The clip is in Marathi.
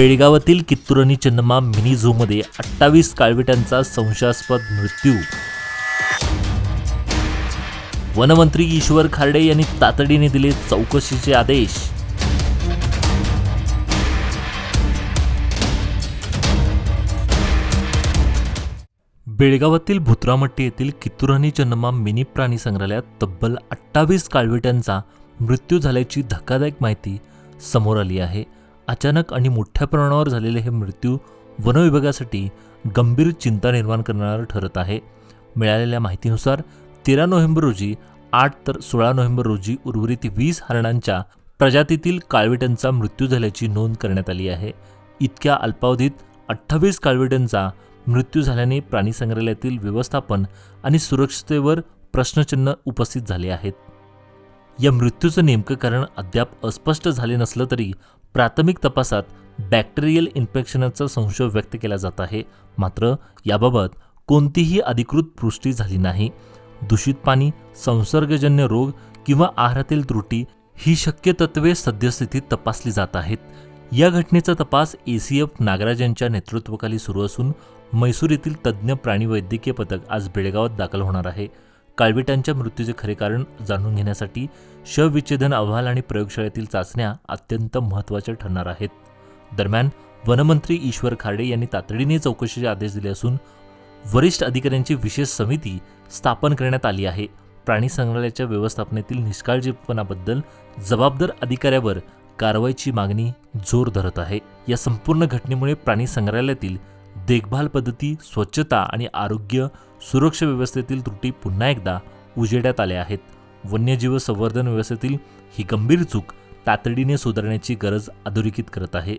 बेळगावातील कित्तुरणी चन्नमा मिनी झूमध्ये अठ्ठावीस काळविटांचा संशयास्पद मृत्यू. वनमंत्री ईश्वर खारडे यांनी तातडीने दिले चौकशीचे आदेश. बेळगावातील भुत्रामट्टी येथील कित्तुराणी चन्नमा मिनी प्राणी संग्रहालयात तब्बल अठ्ठावीस काळविटांचा मृत्यू झाल्याची धक्कादायक माहिती समोर आली आहे. अचानक आणि मोठ्या प्रमाणावर झालेले हे मृत्यू वनविभागासाठी गंभीर चिंता निर्माण करणारं ठरत आहे. मिळालेल्या माहितीनुसार तेरा नोव्हेंबर रोजी आठ तर सोळा नोव्हेंबर रोजी उर्वरित वीस हरणांच्या प्रजातीतील काळविटांचा मृत्यू झाल्याची नोंद करण्यात आली आहे. इतक्या अल्पावधीत अठ्ठावीस काळविटांचा मृत्यू झाल्याने प्राणी संग्रहालयातील व्यवस्थापन आणि सुरक्षिततेवर प्रश्नचिन्ह उपस्थित झाले आहेत. या मृत्यूचं नेमकं कारण अद्याप अस्पष्ट झाले नसलं तरी प्राथमिक तपासात बॅक्टेरियल इन्फेक्शनचा संशय व्यक्त केला जात आहे. मात्र याबाबत कोणतीही अधिकृत पुष्टी झाली नाही. दूषित पाणी संसर्गजन्य रोग किंवा आहारातील त्रुटी ही शक्य तत्वे सद्यस्थितीत तपासली जात आहेत. या घटनेचा तपास ए सी एफ नागराज यांच्या नेतृत्वाखाली सुरू असून म्हैसूर येथील तज्ज्ञ प्राणीवैद्यकीय पथक आज बेळगावात दाखल होणार आहे. काळविटांच्या मृत्यूचे खरे कारण जाणून घेण्यासाठी शवविच्छेदन अहवाल आणि प्रयोगशाळेतील चाचण्या अत्यंत महत्त्वाच्या ठरणार आहेत. दरम्यान वनमंत्री ईश्वर खाडे यांनी तातडीने चौकशीचे आदेश दिले असून वरिष्ठ अधिकाऱ्यांची विशेष समिती स्थापन करण्यात आली आहे. प्राणी संग्रहालयाच्या व्यवस्थापनेतील निष्काळजीपणाबद्दल जबाबदार अधिकाऱ्यावर कारवाईची मागणी जोर धरत आहे. या संपूर्ण घटनेमुळे प्राणी संग्रहालयातील देखभाल पद्धती स्वच्छता आणि आरोग्य सुरक्षा व्यवस्थेतील त्रुटी पुन्हा एकदा उजेड्यात आल्या आहेत. वन्यजीव संवर्धन व्यवस्थेतील ही गंभीर चूक तातडीने सुधारण्याची गरज अधोरेखित करत आहे.